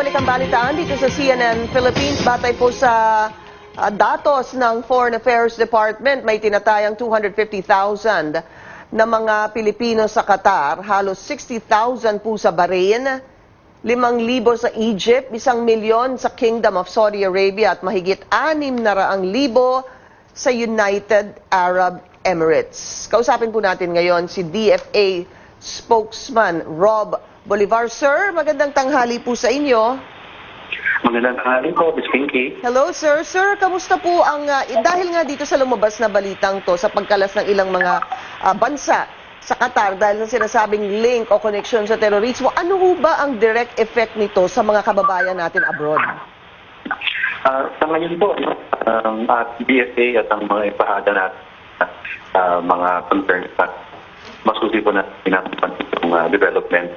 nagbabalik ang balitaan dito sa CNN Philippines. Batay po sa ah, datos ng Foreign Affairs Department, may tinatayang 250,000 na mga Pilipino sa Qatar, halos 60,000 po sa Bahrain, 5,000 sa Egypt, 1 milyon sa Kingdom of Saudi Arabia at mahigit 6 na raang libo sa United Arab Emirates. Kausapin po natin ngayon si DFA spokesman Rob Bolivar. Sir, magandang tanghali po sa inyo. Magandang tanghali po, Miss Pinky. Hello, sir. Sir, kamusta po ang, eh, dahil nga dito sa lumabas na balitang to sa pagkalas ng ilang mga ah, bansa sa Qatar dahil sa sinasabing link o connection sa terorismo, ano ho ba ang direct effect nito sa mga kababayan natin abroad? Ah, sa ngayon po, um, at BSA at ang mga ipahada natin uh, mga concerns at masusi po na pinapansin itong ah, development.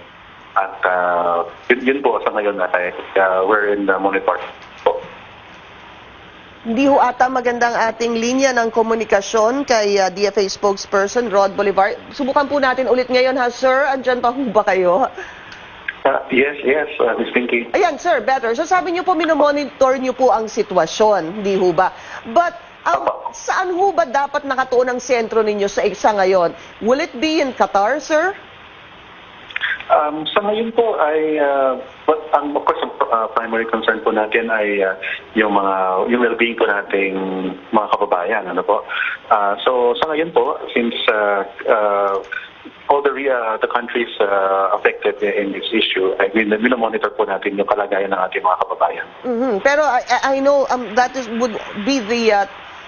At ah, yun, yun po sa ngayon na uh, we're in the monitoring po. Hindi ho ata magandang ating linya ng komunikasyon kay ah, DFA spokesperson Rod Bolivar. Subukan po natin ulit ngayon ha, sir. Andyan pa ho ba kayo? Ah, yes, yes, uh, Miss Pinky. Ayan, sir, better. So sabi niyo po, minomonitor niyo po ang sitwasyon, hindi ho ba? But ang, saan ho ba dapat nakatuon ang sentro ninyo sa isa ngayon? Will it be in Qatar, sir? Um, sa ngayon po ay uh, but ang of course ang uh, primary concern po natin ay uh, yung mga yung well-being po nating mga kababayan ano po. Uh, so sa ngayon po since uh, uh, all the uh, the countries uh, affected in this issue ay min- minomonitor po natin yung kalagayan ng ating mga kababayan. Mhm. Pero I, I- I know um, that is would be the uh,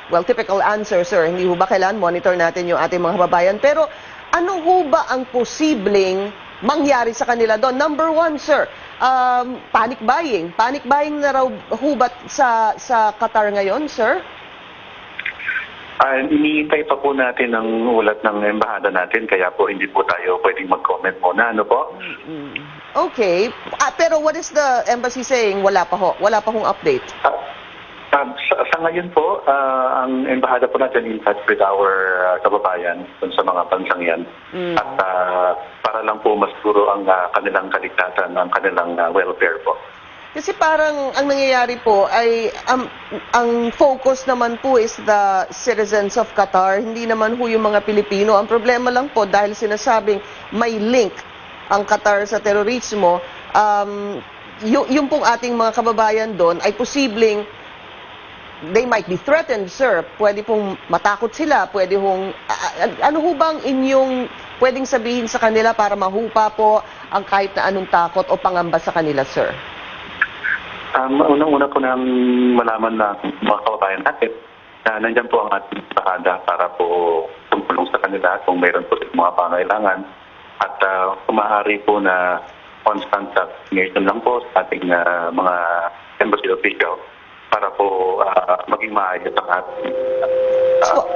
well typical answer, sir. Hindi ho ba kailangan monitor natin yung ating mga kababayan? Pero ano ho ba ang posibleng mangyari sa kanila doon? Number one, sir, um, panic buying. Panic buying na raw ho ba sa, sa Qatar ngayon, sir? Uh, iniintay pa po natin ang ulat ng embahada natin kaya po hindi po tayo pwedeng mag-comment muna ano po. Okay. Ah, pero what is the embassy saying? Wala pa ho. Wala pa hong update. Ah, ah, sa, sa ngayon po, ah, ang embahada po natin in touch with our ah, kababayan dun sa mga bansang yan. At ah, para lang po mas puro ang ah, kanilang kaligtasan, ang kanilang ah, welfare po. Kasi parang ang nangyayari po ay um, ang focus naman po is the citizens of Qatar, hindi naman ho yung mga Pilipino. Ang problema lang po dahil sinasabing may link ang Qatar sa terorismo, um, y- yung pong ating mga kababayan doon ay posibleng they might be threatened, sir. Pwede pong matakot sila. Pwede hong... ano ho bang inyong pwedeng sabihin sa kanila para mahupa po ang kahit na anong takot o pangamba sa kanila, sir? Um, unang-una po nang malaman na mga kababayan natin na nandyan po ang ating embahada para po tumulong sa kanila kung mayroon po mga pangailangan. At uh, kung maaari po na constant communication lang po sa ating ah, mga embassy official para po ah, maging maayos ang ating ah, So,